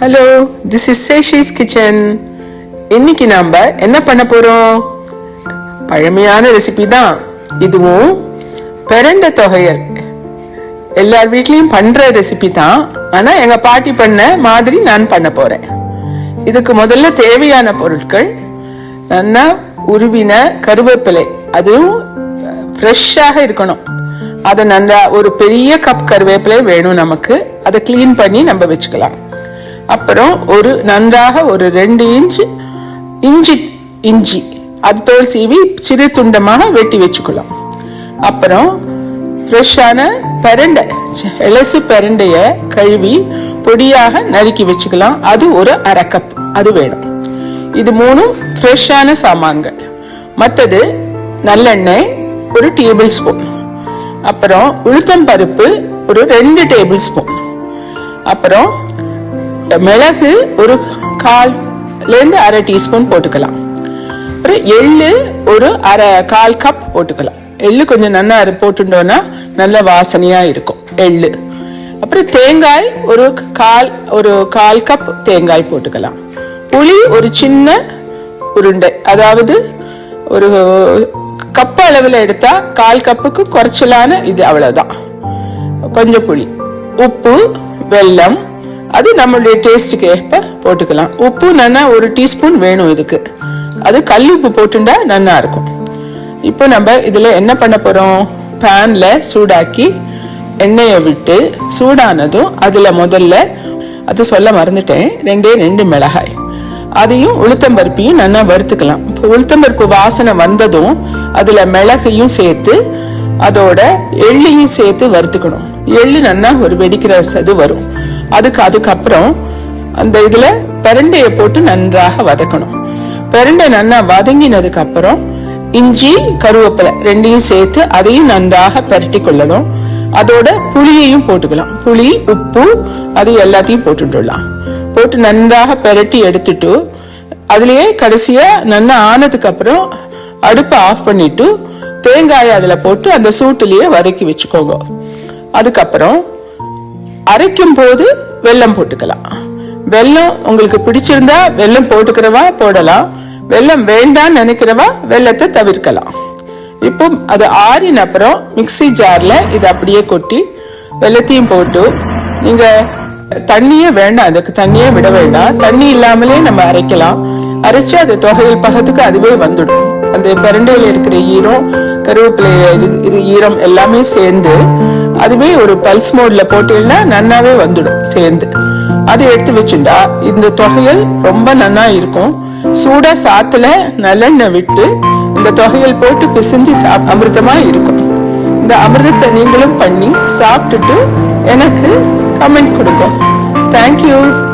Hello this is Seshi's kitchen இன்னைக்கு நாம என்ன பண்ண போறோம்? பழமையான ரெசிபி தான். இதுவும் பிரண்ட தொகையல். எல்லார் வீட்லயும் பண்ற ரெசிபி தான். ஆனா எங்க பாட்டி பண்ண மாதிரி நான் பண்ண போறேன். இதுக்கு முதல்ல தேவையான பொருட்கள் நல்லா உருவின கருவேப்பிலை. அதுவும் ஃப்ரெஷ்ஷாக இருக்கணும். அதை நல்லா ஒரு பெரிய கப் கருவேப்பிலை வேணும் நமக்கு. அதை க்ளீன் பண்ணி நம்ம வச்சுக்கலாம். அப்புறம் ஒரு நன்றாக ஒரு ரெண்டு இன்ச் இஞ்சி இஞ்சி அது தோல் சீவி சிறு துண்டமாக வெட்டி வச்சுக்கலாம். அப்புறம் ஃப்ரெஷ்ஷான பெரண்டை இலசு பெரண்டைய கழுவி பொடியாக நறுக்கி வச்சுக்கலாம். அது ஒரு அரை கப் அது வேணும். இது மூணும் ஃப்ரெஷ்ஷான சாமான்கள். மற்றது நல்லெண்ணெய் ஒரு டேபிள் ஸ்பூன் அப்புறம் உளுத்தம் பருப்பு ஒரு ரெண்டு டேபிள் ஸ்பூன் அப்புறம் மிளகு ஒரு கால்லேருந்து அரை டீஸ்பூன் போட்டுக்கலாம். அப்புறம் எள்ளு ஒரு அரை கால் கப் போட்டுக்கலாம். எள்ளு கொஞ்சம் நல்லா அரை போட்டுட்டோன்னா நல்ல வாசனையா இருக்கும் எள்ளு. அப்புறம் தேங்காய் ஒரு கால் ஒரு கால் கப் தேங்காய் போட்டுக்கலாம். புளி ஒரு சின்ன உருண்டை அதாவது ஒரு கப் அளவில் எடுத்தா கால் கப்புக்கு குறைச்சலான இது அவ்வளவுதான். கொஞ்சம் புளி உப்பு வெல்லம் அது நம்மளுடைய டேஸ்ட்டுக்கு ஏற்ப போட்டுக்கலாம். உப்பு நல்லா ஒரு டீஸ்பூன் வேணும் இதுக்கு. அது கல் உப்பு போட்டுண்டா நல்லா இருக்கும். இப்போ நம்ம இதுல என்ன பண்ண போறோம்? பேனில் சூடாக்கி எண்ணெயை விட்டு சூடானதும் அதுல முதல்ல அது சொல்ல மறந்துட்டேன் ரெண்டே ரெண்டு மிளகாய். அதையும் உளுத்தம்பருப்பையும் நல்லா வறுத்துக்கலாம். இப்போ உளுத்தம்பருப்பு வாசனை வந்ததும் அதுல மிளகையும் சேர்த்து அதோட எள்ளையும் சேர்த்து வறுத்துக்கணும். எள்ளு நல்லா ஒரு வெடிக்கிற சது வரும். அதுக்கு அதுக்கப்புறம் அந்த இதுல பிரண்டைய போட்டு நன்றாக வதக்கணும். பிரண்டை நல்லா வதங்கினதுக்கு அப்புறம் இஞ்சி கருவேப்பிலை ரெண்டையும் சேர்த்து அதையும் நன்றாக பரட்டி கொள்ளணும். அதோட புளியையும் போட்டுக்கலாம். புளி உப்பு அது எல்லாத்தையும் போட்டுடலாம் போட்டு நன்றாக பெரட்டி எடுத்துட்டு அதுலயே கடைசியா நல்லா ஆனதுக்கு அப்புறம் அடுப்பை ஆஃப் பண்ணிட்டு தேங்காயை அதுல போட்டு அந்த சூட்டுலயே வதக்கி வச்சுக்கோங்க. அதுக்கப்புறம் அரைக்கும் போது வெல்லம் போட்டுக்கலாம். வெல்லம் உங்களுக்கு பிடிச்சிருந்தா வெல்லம் போட்டுக்கிறவா போடலாம். வெல்லம் வேண்டாம்னு நினைக்கிறவா வெல்லத்தை தவிர்க்கலாம். இப்போ அது ஆறின அப்புறம் மிக்ஸி ஜார்ல இது அப்படியே கொட்டி வெல்லத்தையும் போட்டு நீங்க தண்ணியே வேண்டாம் அதுக்கு தண்ணியே விட வேண்டாம். தண்ணி இல்லாமலே நம்ம அரைக்கலாம். அரைச்சு அது தொகையில் பகத்துக்கு அதுவே வந்துடும். அந்த பிரண்டையில இருக்கிற ஈரம் கருவேப்பிலையில ஈரம் எல்லாமே சேர்ந்து அதுவே ஒரு பல்ஸ் மோட்ல போட்டீங்கன்னா நன்னாவே வந்துடும் சேர்ந்து. அதை எடுத்து வச்சுட்டா இந்த தொகையல் ரொம்ப நன்னா இருக்கும். சூடா சாத்துல நல்லெண்ணெய் விட்டு இந்த தொகையல் போட்டு பிசைஞ்சு சாப் அமிர்தமா இருக்கும். இந்த அமிர்தத்தை நீங்களும் பண்ணி சாப்பிட்டுட்டு எனக்கு கமெண்ட் கொடுங்க. தேங்க்யூ